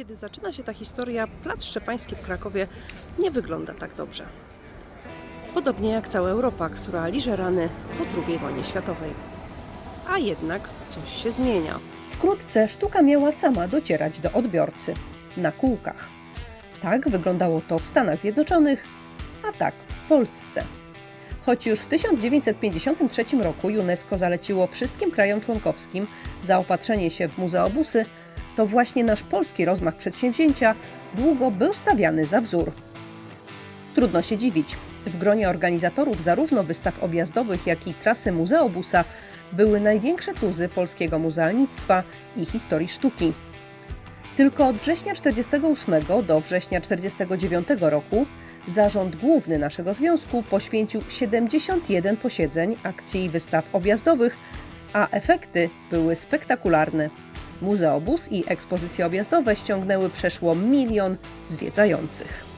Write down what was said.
kiedy zaczyna się ta historia, Plac Szczepański w Krakowie nie wygląda tak dobrze. Podobnie jak cała Europa, która liże rany po II wojnie światowej. A jednak coś się zmienia. Wkrótce sztuka miała sama docierać do odbiorcy na kółkach. Tak wyglądało to w Stanach Zjednoczonych, a tak w Polsce. Choć już w 1953 roku UNESCO zaleciło wszystkim krajom członkowskim zaopatrzenie się w muzeobusy, to właśnie nasz polski rozmach przedsięwzięcia długo był stawiany za wzór. Trudno się dziwić. W gronie organizatorów zarówno wystaw objazdowych, jak i trasy muzeobusa były największe tuzy polskiego muzealnictwa i historii sztuki. Tylko od września 1948 do września 1949 roku Zarząd Główny naszego związku poświęcił 71 posiedzeń akcji i wystaw objazdowych, a efekty były spektakularne. Muzeobus i ekspozycje objazdowe ściągnęły przeszło milion zwiedzających.